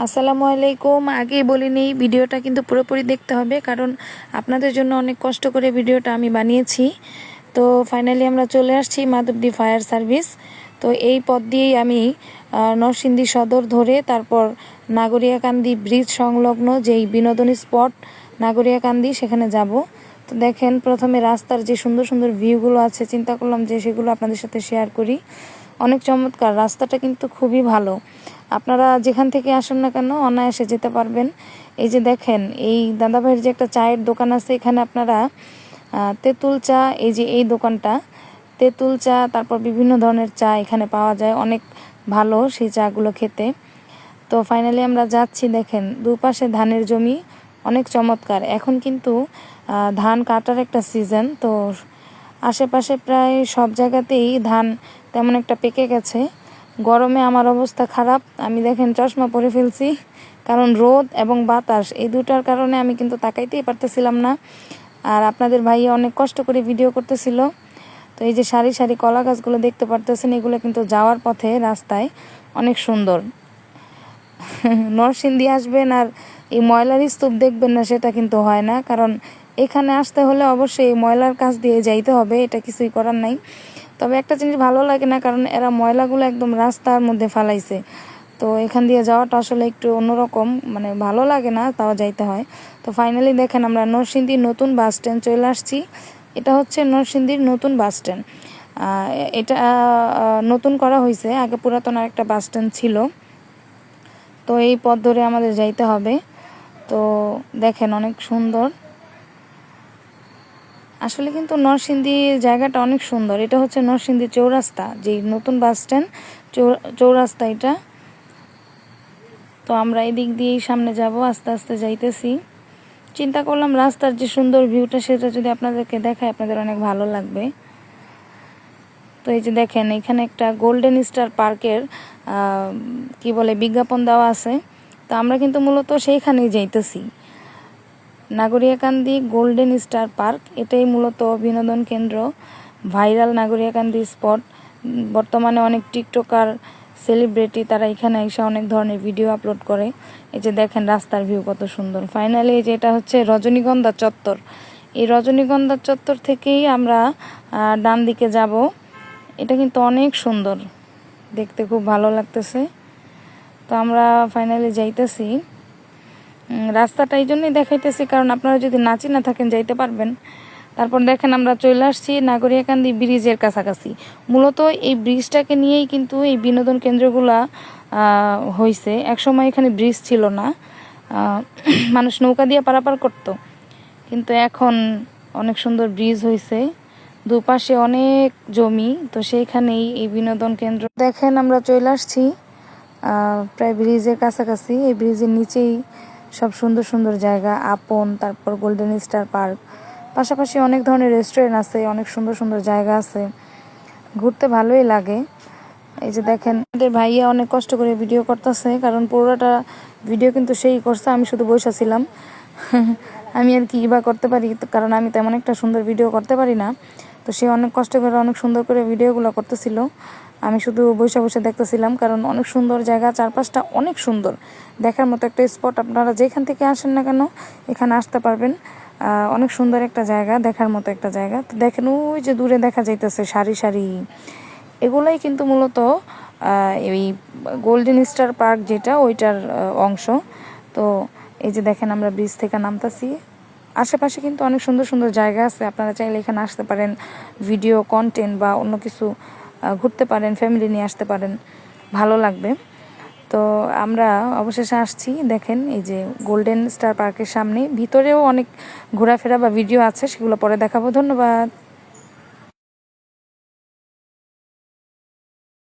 আসসালামু আলাইকুম। আগেই বলিনি, ভিডিওটা কিন্তু পুরোপুরি দেখতে হবে, কারণ আপনাদের জন্য অনেক কষ্ট করে ভিডিওটা আমি বানিয়েছি। তো ফাইনালি আমরা চলে আসছি মাধবদী ফায়ার সার্ভিস তো এই পথ দিয়েই আমি নরসিংদী সদর ধরে, তারপর নাগরিয়াকান্দি ব্রিজ সংলগ্ন যেই বিনোদনী স্পট নাগরিয়াকান্দি, সেখানে যাব। তো দেখেন, প্রথমে রাস্তার যে সুন্দর সুন্দর ভিউগুলো আছে, চিন্তা করলাম যে সেগুলো আপনাদের সাথে শেয়ার করি। অনেক চমৎকার, রাস্তাটা কিন্তু খুবই ভালো। আপনারা যেখান থেকে আসেন না কেন, অনায়াসে যেতে পারবেন। এই যে দেখেন, এই দাদাভাইয়ের যে একটা চায়ের দোকান আছে, এখানে আপনারা তেঁতুল চা, এই যে এই দোকানটা, তেঁতুল চা, তারপর বিভিন্ন ধরনের চা এখানে পাওয়া যায়। অনেক ভালো সেই চাগুলো খেতে। তো ফাইনালি আমরা যাচ্ছি, দেখেন, দুপাশে ধানের জমি। অনেক চমৎকার। এখন কিন্তু ধান কাটার একটা সিজন তো আশেপাশে প্রায় সব জায়গাতেই ধান তেমন একটা পেকে গেছে। গরমে আমার অবস্থা খারাপ, আমি দেখেন চশমা পরে ফেলছি, কারণ রোদ এবং বাতাস, এই দুটার কারণে আমি কিন্তু তাকাইতেই পারতেছিলাম না। আর আপনাদের ভাইয়া অনেক কষ্ট করে ভিডিও করতেছিল। তো এই যে সারি সারি কলা গাছগুলো দেখতে পারতেছেন, এগুলো কিন্তু যাওয়ার পথে রাস্তায় অনেক সুন্দর। নরসিংদী আসবেন আর এই ময়লার স্তূপ দেখবেন না, সেটা কিন্তু হয় না। কারণ এখানে আসতে হলে অবশ্যই এই ময়লার কাছ দিয়ে যাইতে হবে, এটা কিছুই করার নাই। তবে একটা জিনিস ভালো লাগে না, কারণ এরা ময়লাগুলো একদম রাস্তার মধ্যে ফালাইছে। তো এখান দিয়ে যাওয়াটা আসলে একটু অন্যরকম মানে ভালো লাগে না, তাও যাইতে হয়। তো ফাইনালি দেখেন আমরা নরসিংদীর নতুন বাস স্ট্যান্ড চলে আসছি। এটা হচ্ছে নরসিংদীর নতুন বাস স্ট্যান্ড এটা নতুন করা হয়েছে আগে পুরাতন আর একটা বাস স্ট্যান্ড ছিল। তো এই পথ ধরে আমাদের যাইতে হবে। তো দেখেন অনেক সুন্দর। আসলে কিন্তু নরসিংদী জায়গাটা অনেক সুন্দর। এটা হচ্ছে নরসিংদী চৌরাস্তা, যেই নতুন বাস স্ট্যান্ড চৌরাস্তা এটা। তো আমরা এদিক দিয়েই সামনে যাব, আস্তে আস্তে যাইতেছি। চিন্তা করলাম রাস্তার যে সুন্দর ভিউটা, সেটা যদি আপনাদেরকে দেখায়, আপনাদের অনেক ভালো লাগবে। তো এই যে দেখেন, এখানে একটা গোল্ডেন স্টার পার্কের কি বলে, বিজ্ঞাপন দেওয়া আছে। তো আমরা কিন্তু মূলত সেইখানেই যাইতেছি। নাগরিয়াকান্দি গোল্ডেন স্টার পার্ক, এটাই মূলত বিনোদন কেন্দ্র। Viral Nagariyakandi spot. বর্তমানে অনেক টিকটকার সেলিব্রিটি তারা এখানে এসে অনেক ধরনের ভিডিও আপলোড করে। এই যে দেখেন রাস্তার ভিউ কত সুন্দর। ফাইনালি এই যে এটা হচ্ছে রজনীগন্ধা চত্বর। এই রজনীগন্ধা চত্বর থেকেই আমরা ডান দিকে যাব। এটা কিন্তু অনেক সুন্দর। দেখতে খুব ভালো লাগতেছে। তো আমরা ফাইনালি যাইতেছি। রাস্তাটা এই জন্যই দেখাইতেছি, কারণ আপনারা যদি নাচি না থাকেন যাইতে পারবেন। তারপর দেখেন আমরা চলে আসছি নাগরিয়াকান্দি ব্রিজের কাছাকাছি। মূলত এই ব্রিজটাকে নিয়েই কিন্তু এই বিনোদন কেন্দ্রগুলা হয়েছে একসময় এখানে ব্রিজ ছিল না। মানুষ নৌকা দিয়ে পারাপার করতো। কিন্তু এখন অনেক সুন্দর ব্রিজ হয়েছে দুপাশে অনেক জমি। তো সেইখানেই এই বিনোদন কেন্দ্র। দেখেন আমরা চলে আসছি প্রায় ব্রিজের কাছাকাছি। এই ব্রিজের নিচেই সব সুন্দর সুন্দর জায়গা, আপন, তারপর গোল্ডেন স্টার পার্ক পাশাপাশি অনেক ধরনের রেস্টুরেন্ট আছে, অনেক সুন্দর সুন্দর জায়গা আছে। ঘুরতে ভালোই লাগে। এই যে দেখেন, আমাদের ভাইয়া অনেক কষ্ট করে ভিডিও করতেছে, কারণ পুরোটা ভিডিও কিন্তু সেই করছে, আমি শুধু বসে ছিলাম। আমি আর কি বা করতে পারি, কারণ আমি তেমন একটা সুন্দর ভিডিও করতে পারি না। তো সে অনেক কষ্ট করে, অনেক সুন্দর করে ভিডিওগুলো করতেছিল। আমি শুধু বসে বসে দেখতেছিলাম, কারণ অনেক সুন্দর জায়গা, চারপাশটা অনেক সুন্দর। দেখার মতো একটা স্পট আপনারা যেখান থেকে আসেন না কেন, এখানে আসতে পারবেন। অনেক সুন্দর একটা জায়গা, দেখার মতো একটা জায়গা। তো দেখেন, ওই যে দূরে দেখা যাইতেছে সারি সারি। এগুলাই কিন্তু মূলত এই গোল্ডেন স্টার পার্ক যেটা, ওইটার অংশ। তো এই যে দেখেন, আমরা ব্রিজ থেকে নামতাছি। আশেপাশে কিন্তু অনেক সুন্দর সুন্দর জায়গা আছে। আপনারা চাইলে এখানে আসতে পারেন ভিডিও কন্টেন্ট বা অন্য কিছু ঘুরতে পারেন ফ্যামিলি নিয়ে আসতে পারেন, ভালো লাগবে। তো আমরা অবশেষে আসছি, দেখেন এই যে গোল্ডেন স্টার পার্কের সামনে। ভিতরেও অনেক ঘোরাফেরা বা ভিডিও আছে, সেগুলো পরে দেখাবো। ধন্যবাদ।